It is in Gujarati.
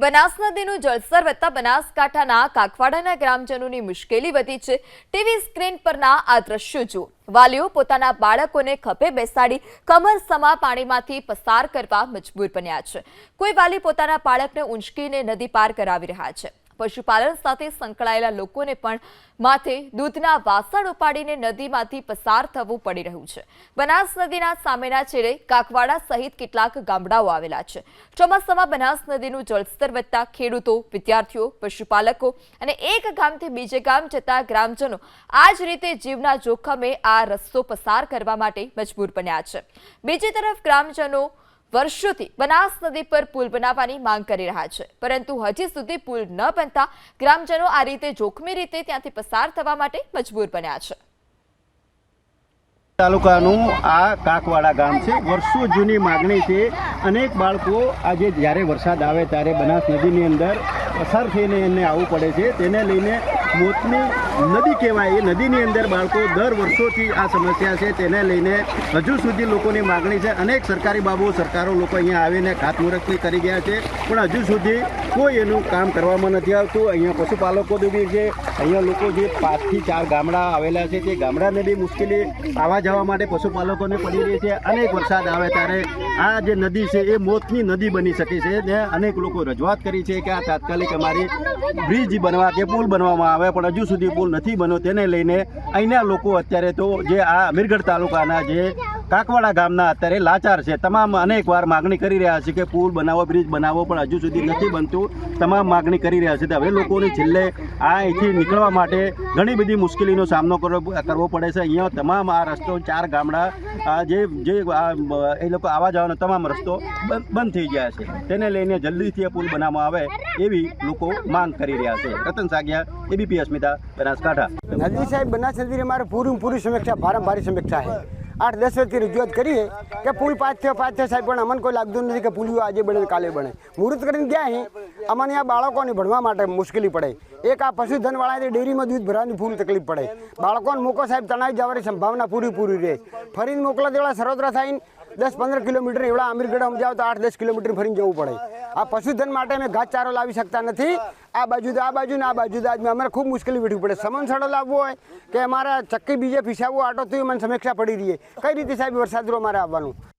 બનાસ નદીનું જળસ્તર વધતા બનાસકાંઠાના કાકવાડાના ગ્રામજનોની મુશ્કેલી વધી છે. ટીવી સ્ક્રીન પરના આ દ્રશ્યો જુઓ. વાલીઓ પોતાના બાળકોને ખભે બેસાડી કમર સમા પાણીમાંથી પસાર કરવા મજબૂર બન્યા છે. કોઈ વાલી પોતાના બાળકને ઊંચકીને નદી પાર કરાવી રહ્યા છે. પશુપાલન સાથે સંકળાયેલા લોકોને પણ માથે દૂધના વાસણ ઉપાડીને નદીમાંથી પસાર થવું પડી રહ્યું છે. બનાસ નદીના સામેના છેડે કાકવાડા સહિત કેટલાક ગામડાઓ આવેલા છે. ચોમાસામાં બનાસ નદીનું જળસ્તર વધતા ખેડૂતો, વિદ્યાર્થીઓ, પશુપાલકો અને એક ગામથી બીજે ગામ જતા ગ્રામજનો આ જ રીતે જીવના જોખમે આ રસ્તો પસાર કરવા માટે મજબૂર બન્યા છે. બીજી તરફ ગ્રામજનો વર્ષોથી બનાસ નદી પર પુલ બનાવવાની માંગ કરી રહ્યા છે. પરંતુ હજી સુધી પુલ ન બનતા ગ્રામજનો આ રીતે જોખમી રીતે ત્યાંથી પસાર થવા માટે મજબૂર બન્યા છે. તાલુકાનું આ કાકવાડા ગામ છે. વર્ષો જૂની માગણી છે. અનેક બાળકો આજે જ્યારે વરસાદ આવે ત્યારે બનાસ નદીની અંદર પસાર થઈને એને આવવું પડે છે. તેને લઈને મોતની નદી કહેવાય. એ નદીની અંદર બાળકો દર વર્ષોથી આ સમસ્યા છે. તેને લઈને હજુ સુધી લોકોની માગણી છે. અનેક સરકારી બાબુ સરકારો લોકો અહીંયા આવીને ખાતમુહૂર્ત કરી ગયા છે. પણ હજુ સુધી કોઈ એનું કામ કરવામાં નથી આવતું. અહીંયા પશુપાલકો બી છે. અહીંયા લોકો જે પાંચથી ચાર ગામડા આવેલા છે તે ગામડાને બી મુશ્કેલી આવવા જવા માટે પશુપાલકોને પડી રહી છે. અનેક વરસાદ આવે ત્યારે આ જે નદી છે એ મોતની નદી બની શકે છે ને અનેક લોકો રજૂઆત કરી છે કે આ તાત્કાલિક અમારી બ્રિજ બનવા કે પુલ બનવામાં આવે. પણ હજુ સુધી પુલ નથી બન્યો. તેને લઈને અહીંના લોકો અત્યારે તો જે આ અમીરગઢ તાલુકાના જે કાકવાડા ગામના અત્યારે લાચાર છે. તમામ અનેક વાર માગણી કરી રહ્યા છે કે પુલ બનાવો બ્રિજ બનાવો, પણ હજુ સુધી નથી બનતું. તમામ માગણી કરી રહ્યા છે. હવે લોકોને છેલ્લે આ અહીંથી નીકળવા માટે ઘણી બધી મુશ્કેલીનો સામનો કરવો પડે છે. અહીંયા તમામ આ રસ્તો, ચાર ગામડા જે જે એ લોકો આવવા જવાનો તમામ રસ્તો બંધ થઈ ગયા છે. તેને લઈને જલ્દીથી પુલ બનાવવામાં આવે એવી લોકો માંગ કરી રહ્યા છે. રતન સાગિયા, એબીપી અસ્મિતા, બનાસકાંઠા. નદી સાહેબ બનાસ નદી મારે પૂરી પૂરી સમીક્ષા ભારે સમીક્ષા છે. આઠ દસ વર્ષથી રજૂઆત કરીએ કે પુલ પાંચ થયો પાંચ થયો. સાહેબ, પણ અમને કોઈ લાગતું નથી કે પુલ આજે બને કાલે બને. મુહૂર્ત કરીને ગયા અહીં, અમને આ બાળકોને ભણવા માટે મુશ્કેલી પડે. એક આ પશુધનવાળાને ડેરીમાં દૂધ ભરવાની ફૂલ તકલીફ પડે. બાળકોને મૂકો સાહેબ, તણાઈ જવાની સંભાવના પૂરી પૂરી રહે. ફરીને મોકલા દેવડા સરોદરા થઈને દસ પંદર કિલોમીટર એવડા અમીરગઢ જાઓ તો આઠ દસ કિલોમીટર ફરીને જવું પડે. આ પશુધન માટે અમે ઘાસચારો લાવી શકતા નથી. આ બાજુ આ બાજુ ને આ બાજુ આજમાં અમારે ખૂબ મુશ્કેલી વેઠવી પડે. સમનસડો લાવવો હોય કે અમારે ચક્કી બીજે ફીસાવવું આટો થયું મને સમીક્ષા પડી રહીએ. કઈ રીતે સાહેબ વરસાદ અમારે આવવાનું?